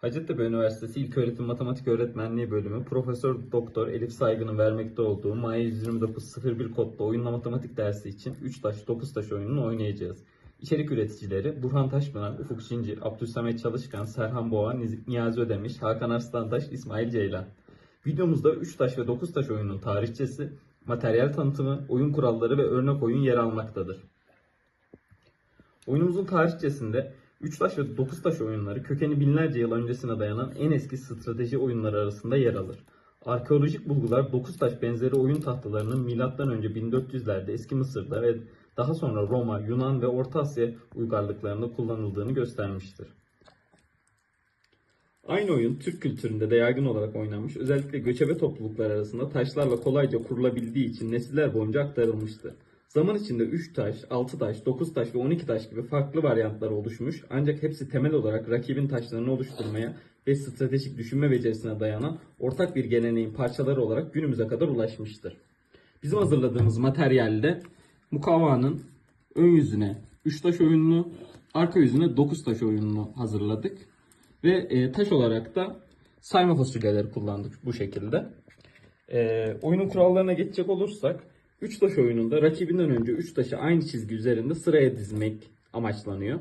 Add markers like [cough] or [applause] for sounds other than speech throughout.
Hacettepe Üniversitesi İlköğretim Matematik Öğretmenliği Bölümü Profesör Doktor Elif Saygın'ın vermekte olduğu MAE 12901 kodlu oyunla matematik dersi için 3 taş 9 taş oyununu oynayacağız. İçerik üreticileri Burhan Taşpınar, Ufuk Şinci, Abdülsamet Çalışkan, Serhan Boğa, Niyazi Ödemiş, Hakan Arslantaş, İsmail Ceylan. Videomuzda 3 taş ve 9 taş oyunun tarihçesi, materyal tanıtımı, oyun kuralları ve örnek oyun yer almaktadır. Oyunumuzun tarihçesinde 3 taş ve 9 taş oyunları kökeni binlerce yıl öncesine dayanan en eski strateji oyunları arasında yer alır. Arkeolojik bulgular 9 taş benzeri oyun tahtalarının M.Ö. 1400'lerde eski Mısır'da ve daha sonra Roma, Yunan ve Orta Asya uygarlıklarında kullanıldığını göstermiştir. Aynı oyun Türk kültüründe de yaygın olarak oynanmış, özellikle göçebe topluluklar arasında taşlarla kolayca kurulabildiği için nesiller boyunca aktarılmıştı. Zaman içinde 3 taş, 6 taş, 9 taş ve 12 taş gibi farklı varyantlar oluşmuş ancak hepsi temel olarak rakibin taşlarını oluşturmaya ve stratejik düşünme becerisine dayanan ortak bir geleneğin parçaları olarak günümüze kadar ulaşmıştır. Bizim hazırladığımız materyalde mukavvanın ön yüzüne 3 taş oyununu, arka yüzüne 9 taş oyununu hazırladık. Ve e, taş olarak da sayma fasulyeleri kullandık bu şekilde. E, oyunun kurallarına geçecek olursak 3 taş oyununda rakibinden önce 3 taşı aynı çizgi üzerinde sıraya dizmek amaçlanıyor.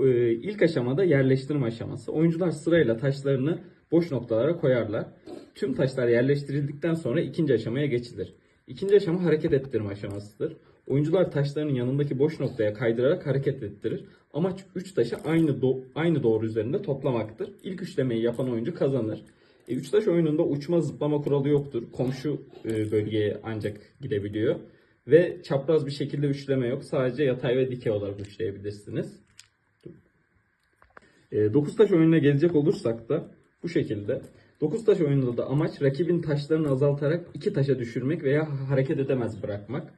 E, ilk aşamada yerleştirme aşaması. Oyuncular sırayla taşlarını boş noktalara koyarlar. Tüm taşlar yerleştirildikten sonra ikinci aşamaya geçilir. İkinci aşama hareket ettirme aşamasıdır. Oyuncular taşlarının yanındaki boş noktaya kaydırarak hareket ettirir. Amaç 3 taşı aynı do- aynı doğru üzerinde toplamaktır. İlk üçlemeyi yapan oyuncu kazanır. 3 taş oyununda uçma zıplama kuralı yoktur. Komşu e, bölgeye ancak gidebiliyor. Ve çapraz bir şekilde üçleme yok. Sadece yatay ve dikey olarak üçleyebilirsiniz. 9 taş oyununa gelecek olursak da bu şekilde. 9 taş oyununda da amaç rakibin taşlarını azaltarak 2 taşa düşürmek veya hareket edemez bırakmak.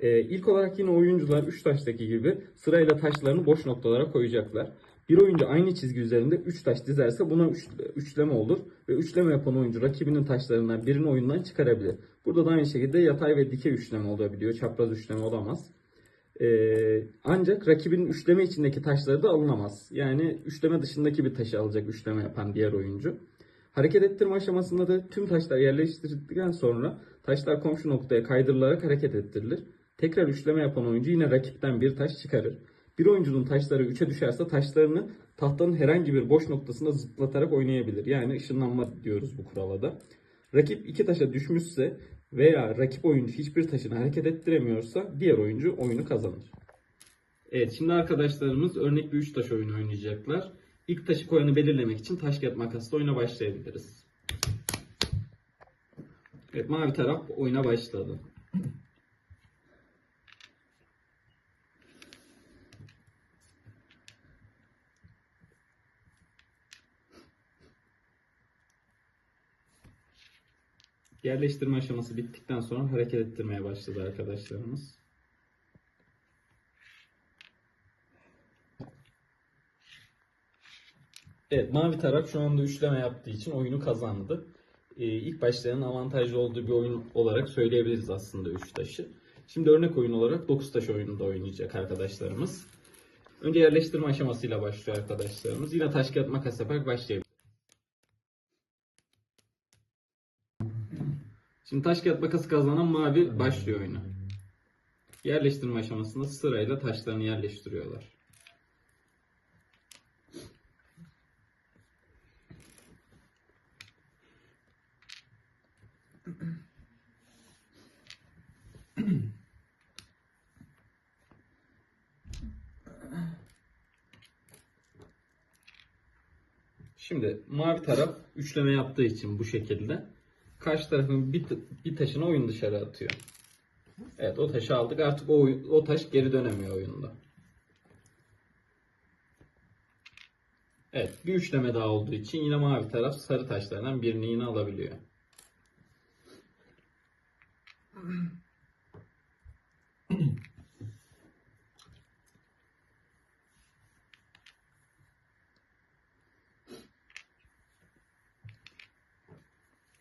Ee, ilk olarak yine oyuncular 3 taştaki gibi sırayla taşlarını boş noktalara koyacaklar. Bir oyuncu aynı çizgi üzerinde 3 taş dizerse buna üç, üçleme olur ve üçleme yapan oyuncu rakibinin taşlarından birini oyundan çıkarabilir. Burada da aynı şekilde yatay ve dikey üçleme olabiliyor. Çapraz üçleme olamaz. Ee, ancak rakibin üçleme içindeki taşları da alınamaz. Yani üçleme dışındaki bir taşı alacak üçleme yapan diğer oyuncu. Hareket ettirme aşamasında da tüm taşlar yerleştirildikten sonra taşlar komşu noktaya kaydırılarak hareket ettirilir. Tekrar üçleme yapan oyuncu yine rakipten bir taş çıkarır. Bir oyuncunun taşları 3'e düşerse taşlarını tahtanın herhangi bir boş noktasında zıplatarak oynayabilir. Yani ışınlanma diyoruz bu kurala da. Rakip iki taşa düşmüşse veya rakip oyuncu hiçbir taşını hareket ettiremiyorsa diğer oyuncu oyunu kazanır. Evet şimdi arkadaşlarımız örnek bir 3 taş oyunu oynayacaklar. İlk taşı koyanı belirlemek için taş kağıt makasla oyuna başlayabiliriz. Evet mavi taraf oyuna başladı. Yerleştirme aşaması bittikten sonra hareket ettirmeye başladı arkadaşlarımız. Evet mavi taraf şu anda üçleme yaptığı için oyunu kazandı. Ee, ilk başlayanın avantajlı olduğu bir oyun olarak söyleyebiliriz aslında 3 taşı. Şimdi örnek oyun olarak 9 taş oyununda oynayacak arkadaşlarımız. Önce yerleştirme aşamasıyla başlıyor arkadaşlarımız. Yine taş kağıt makas yaparak başlayabiliriz. Şimdi taş kağıt makas kazanan mavi başlıyor oyuna. Yerleştirme aşamasında sırayla taşlarını yerleştiriyorlar. Şimdi mavi taraf üçleme yaptığı için bu şekilde karşı tarafın bir, bir taşını oyun dışarı atıyor. Evet o taşı aldık artık o, o taş geri dönemiyor oyunda. Evet bir üçleme daha olduğu için yine mavi taraf sarı taşlardan birini yine alabiliyor. [laughs]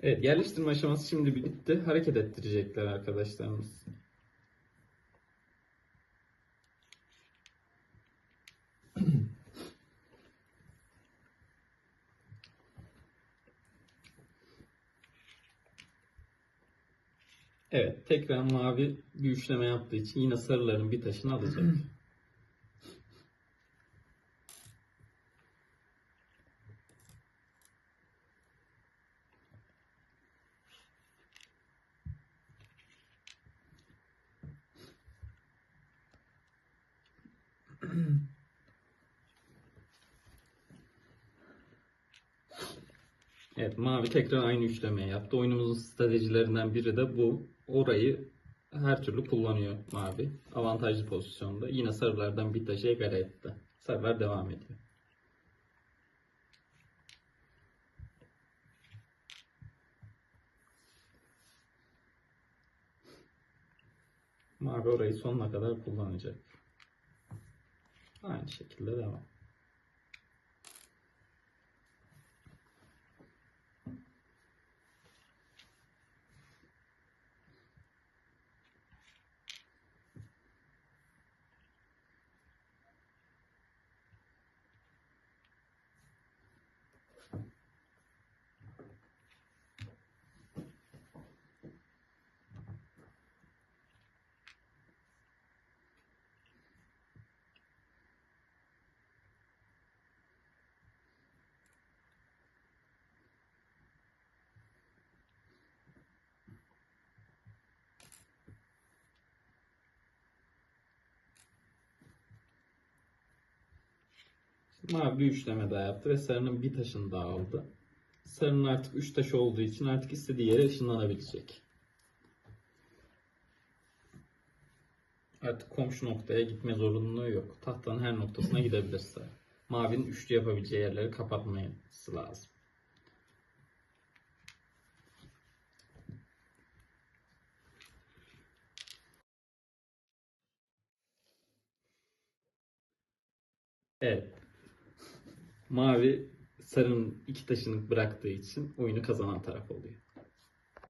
Evet yerleştirme aşaması şimdi bitti. Hareket ettirecekler arkadaşlarımız. Evet tekrar mavi bir üçleme yaptığı için yine sarıların bir taşını alacak. Evet, mavi tekrar aynı üçlemeyi yaptı. Oyunumuzun stratejilerinden biri de bu. Orayı her türlü kullanıyor mavi. Avantajlı pozisyonda. Yine sarılardan bir taşı egare etti. Sarılar devam ediyor. Mavi orayı sonuna kadar kullanacak. Aynı şekilde devam. Mavi bir üçleme daha yaptı ve sarının bir taşını daha aldı. Sarının artık üç taşı olduğu için artık istediği yere ışınlanabilecek. Artık komşu noktaya gitme zorunluluğu yok. Tahtanın her noktasına gidebilirse. Mavinin üçlü yapabileceği yerleri kapatması lazım. Evet. Mavi sarının iki taşını bıraktığı için oyunu kazanan taraf oluyor.